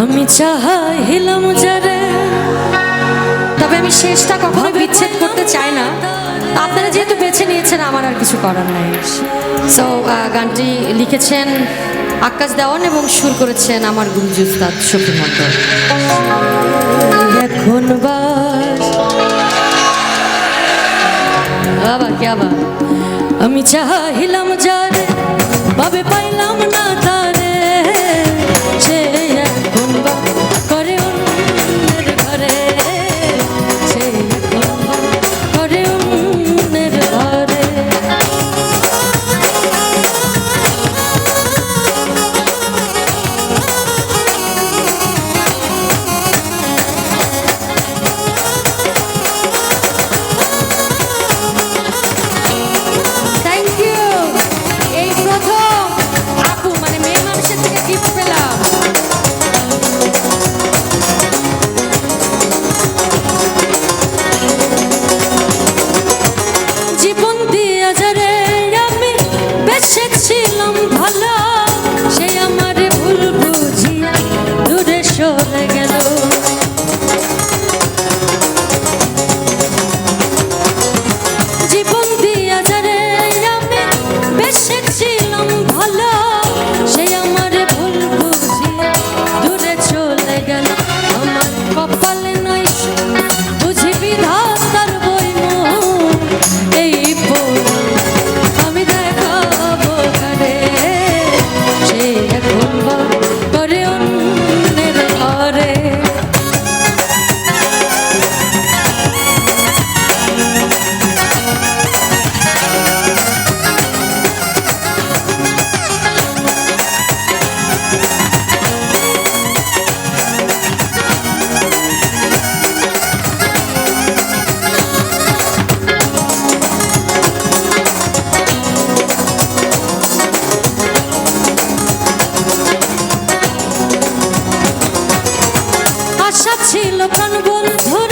আমি চাহিলাম যারে। তবে আমি শেষটা কখনো বিচ্ছেদ করতে চাই না। আপনারা যেহেতু বেছে নিয়েছেন, আমার আর কিছু করার নাই। সো গানটি লিখেছেন আকাশ দেওয়ান এবং সুর করেছেন আমার গুরুজি উস্তাদ শফি মন্ডল এখন বাবা কে আবার? আমি চাহিলাম যারে, বাবে পাইলাম না। আশা ছিল প্রাণ বন্ধুর